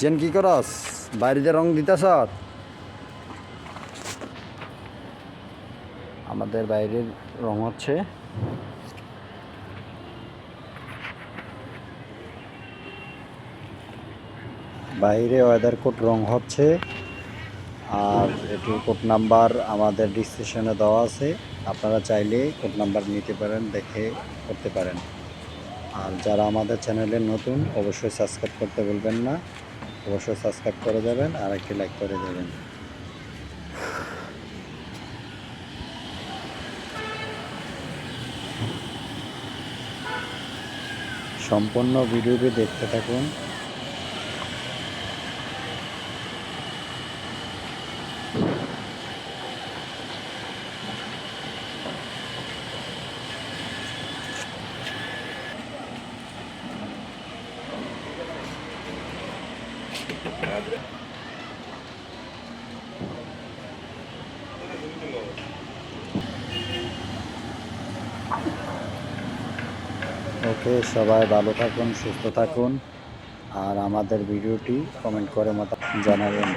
Gen, কি করস? বাইরে রং দিতেছ? আমাদের বাইরের রং হচ্ছে বাইরে ওয়েদার কোড রং হচ্ছে আর এটির কোড নাম্বার আমাদের ডিসক্রিপশনে দেওয়া আছে। আপনারা চাইলে কোড নাম্বার নিতে পারেন, দেখে করতে পারেন। আর যারা আমাদের চ্যানেলে নতুন, অবশ্যই সাবস্ক্রাইব করতে বলবেন না। অবশ্যই সাবস্ক্রাইব করে দেবেন আর একটি লাইক করে দেবেন। সম্পূর্ণ ভিডিওটি দেখতে থাকুন। ওকে সবাই ভালো থাকুন সুস্থ থাকুন। আর আমাদের ভিডিওটি কমেন্ট করে মত জানাবেন।